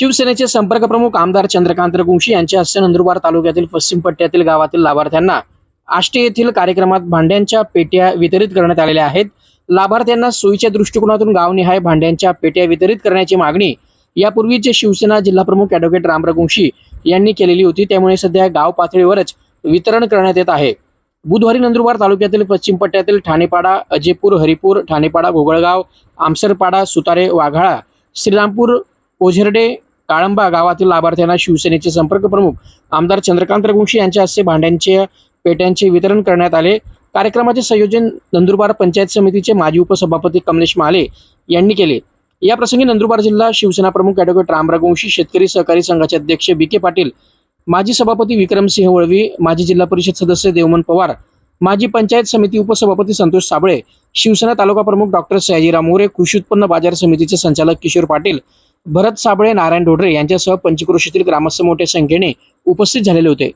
शिवसेनेचे संपर्क प्रमुख आमदार चंद्रकांत रघुवंशी यांच्या हस्ते नंदुरबार तालुक्यातील पश्चिम पट्ट्यातील गावातील लाभार्थ्यांना आष्टे येथील कार्यक्रमात भांड्यांच्या पेट्या वितरित करण्यात आलेल्या आहेत. लाभार्थ्यांना सोयीच्या दृष्टिकोनातून गावनिहाय भांड्यांच्या पेट्या वितरित करण्याची मागणी यापूर्वीचे शिवसेना जिल्हाप्रमुख अॅडव्होकेट राम रघुवंशी यांनी केलेली होती त्यामुळे सध्या गाव पातळीवरच वितरण करण्यात येत आहे. बुधवारी नंदुरबार तालुक्यातील पश्चिम पट्ट्यातील ठाणेपाडा अजेपूर हरिपूर ठाणेपाडा घोगळगाव आमसरपाडा सुतारे वाघाळा श्रीरामपूर ओझरडे काळंबा गावातील लाभार्थ्यांना शिवसेनेचे संपर्क प्रमुख आमदार चंद्रकांत रघुवंशी यांच्या हस्ते भांड्यांचे पेट्यांचे वितरण करण्यात आले. कार्यक्रमाचे संयोजन नंदुरबार पंचायत समितीचे माजी उपसभापती कमलेश महाले यांनी केले. या प्रसंगी नंदुरबार जिल्हा शिवसेना प्रमुख ॲडव्होकेट राम रघुवंशी शेतकरी सहकारी संघाचे अध्यक्ष बी के पाटील माजी सभापती विक्रमसिंह वळवी माजी जिल्हा परिषद सदस्य देवमन पवार माजी पंचायत समिती उपसभापती संतोष साबळे शिवसेना तालुका प्रमुख डॉक्टर सयाजीराव मोरे कृषी उत्पन्न बाजार समितीचे संचालक किशोर पाटील भरत साबळे नारायण डोडरे यांच्यासह पंचक्रोशीतील ग्रामस्थ मोठ्या संख्येने उपस्थित झालेले होते.